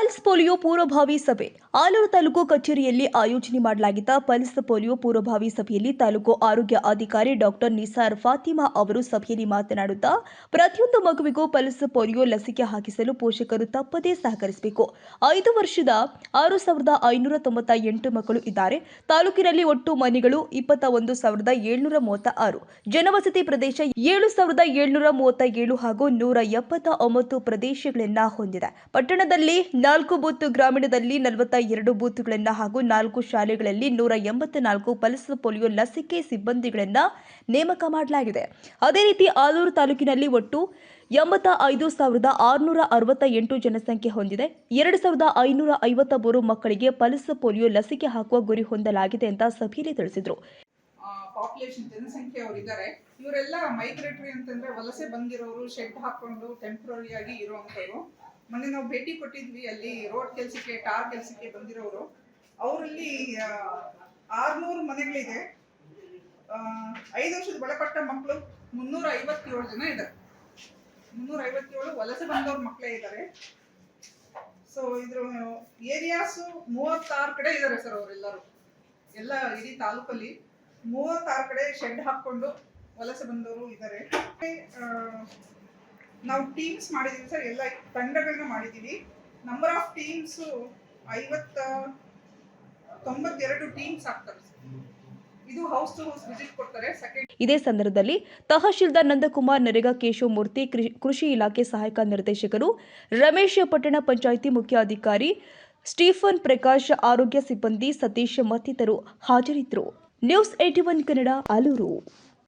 Pulse polio ಪೂರ್ವಭಾವಿ ಸಭೆ. ಆಲೂರು ತಾಲೂಕು ಕಚೇರಿಯಲ್ಲಿ ಆಯೋಜನೆ ಮಾಡಲಾಗಿದ್ದ ಪಲ್ಸ್ ಪೋಲಿಯೋ ಪೂರ್ವಭಾವಿ ಸಭೆಯಲ್ಲಿ ತಾಲೂಕು ಆರೋಗ್ಯ ಅಧಿಕಾರಿ ಡಾಕ್ಟರ್ ನಿಸಾರ್ ಫಾತಿಮಾ ಅವರು ಸಭೆಯಲ್ಲಿ ಮಾತನಾಡುತ್ತಾ, ಪ್ರತಿಯೊಂದು ಮಗುವಿಗೂ ಪಲ್ಸ್ ಪೋಲಿಯೋ ಲಸಿಕೆ ಹಾಕಿಸಲು ಪೋಷಕರು ತಪ್ಪದೇ ಸಹಕರಿಸಬೇಕು. ಐದು ವರ್ಷದ, ಆರು ಸಾವಿರದ ಐನೂರ ತೊಂಬತ್ತ ಎಂಟು ಮಕ್ಕಳು ಇದ್ದಾರೆ. ತಾಲೂಕಿನಲ್ಲಿ ಒಟ್ಟು ಮನೆಗಳು ಇಪ್ಪತ್ತ ಒಂದು ಸಾವಿರದ ಏಳ್ನೂರ ಮೂವತ್ತ ಆರು ಜನವಸತಿ ಪ್ರದೇಶ ಏಳು ಸಾವಿರದ ಏಳ್ನೂರ ಮೂವತ್ತ ಏಳು ಹಾಗೂ ನೂರ ಎಪ್ಪತ್ತ ಒಂಬತ್ತು ಪ್ರದೇಶಗಳನ್ನ ಹೊಂದಿದೆ. ಪಟ್ಟಣದಲ್ಲಿ ನಾಲ್ಕು ಬೂತ್ ಗ್ರಾಮೀಣದಲ್ಲಿ ನಲವತ್ತ ಎರಡು ಬೂತ್ಗಳನ್ನ ಹಾಗೂ ನಾಲ್ಕು ಶಾಲೆಗಳಲ್ಲಿ ನೂರ ಎಂಬತ್ತ ನಾಲ್ಕು ಪಲ್ಸ್ ಪೋಲಿಯೋ ಲಸಿಕೆ ಸಿಬ್ಬಂದಿಗಳನ್ನ ನೇಮಕ ಮಾಡಲಾಗಿದೆ. ಅದೇ ರೀತಿ ಆಲೂರು ತಾಲೂಕಿನಲ್ಲಿ ಒಟ್ಟು ಎಂಬತ್ತ ಐದು ಸಾವಿರದ ಆರುನೂರ ಅರವತ್ತ ಎಂಟು ಜನಸಂಖ್ಯೆ ಹೊಂದಿದೆ. ಎರಡು ಸಾವಿರದ ಐನೂರ ಐವತ್ತ ಮೂರು ಮಕ್ಕಳಿಗೆ ಪಲ್ಸ್ ಪೋಲಿಯೋ ಲಸಿಕೆ ಹಾಕುವ ಗುರಿ ಹೊಂದಲಾಗಿದೆ ಅಂತ ಸಭೆಯಲ್ಲಿ ತಿಳಿಸಿದರು. ಪಾಪ್ಯುಲೇಷನ್ ಜನಸಂಖ್ಯೆ ಅವರಿದ್ದಾರೆ. ಇವರೆಲ್ಲ ಮೈಗ್ರೇಟರಿ ಅಂತಂದ್ರೆ ವಲಸೆ ಬಂದಿರೋರು ಶೆಡ್ ಹಾಕೊಂಡು ಟೆಂಪ್ರರಿ ಆಗಿ ಮೊನ್ನೆ ನಾವು ಭೇಟಿ ಕೊಟ್ಟಿದ್ವಿ ಅಲ್ಲಿ ರೋಡ್ ಕೆಲಸಕ್ಕೆ, ಟಾರ್ ಕೆಲಸಕ್ಕೆ ಬಂದಿರೋರು. ಅವರಲ್ಲಿ ಆರ್ನೂರು ಮನೆಗಳಿದೆ. ಐದು ವರ್ಷದ ಒಳಪಟ್ಟ ಮಕ್ಕಳು ಮುನ್ನೂರ ಐವತ್ತೇಳು ಜನ ಇದ್ದಾರೆ. ಮುನ್ನೂರ ಐವತ್ತೇಳು ವಲಸೆ ಬಂದವ್ರ ಮಕ್ಕಳೇ ಇದ್ದಾರೆ. ಸೊ ಇದ್ರ ಏರಿಯಾಸು ಮೂವತ್ತಾರು ಕಡೆ ಇದ್ದಾರೆ ಸರ್ ಅವರೆಲ್ಲರೂ. ಎಲ್ಲ ಇಡೀ ತಾಲೂಕಲ್ಲಿ ಮೂವತ್ತಾರು ಕಡೆ ಶೆಡ್ ಹಾಕೊಂಡು ವಲಸೆ ಬಂದವರು ಇದ್ದಾರೆ. ನಾವು ಟೀಮ್ಸ್ ಮಾಡಿದೀವಿ ಸರ್ ಎಲ್ಲ ತಂಡಗಳನ್ನ ಮಾಡಿದ್ದೀವಿ ನಂಬರ್ ಆಫ್ ಟೀಮ್ಸ್ ಐವತ್ತ, ತೊಂಬತ್ತೆರಡು ಟೀಮ್ಸ್ ಆಗ್ತವೆ sir. ಇದು ಹೌಸ್ ಟು ಹೌಸ್ ವಿಸಿಟ್ ಕೊಡ್ತಾರೆ ಸೆಕೆಂಡ್ ಇದೇ ಸಂದರ್ಭದಲ್ಲಿ ತಹಶೀಲ್ದಾರ್ ನಂದಕುಮಾರ್ ನರೇಗಾ ಕೇಶವಮೂರ್ತಿ, ಕೃಷಿ ಇಲಾಖೆ ಸಹಾಯಕ ನಿರ್ದೇಶಕರು, ರಮೇಶ್ ಪಟ್ಟಣ ಪಂಚಾಯಿತಿ ಮುಖ್ಯ ಅಧಿಕಾರಿ ಸ್ಟೀಫನ್ ಪ್ರಕಾಶ್ ಆರೋಗ್ಯ ಸಿಬ್ಬಂದಿ, ಸತೀಶ್ ಮತ್ತಿತರರು ಹಾಜರಿದ್ದರು. News at one Kannada, Alur.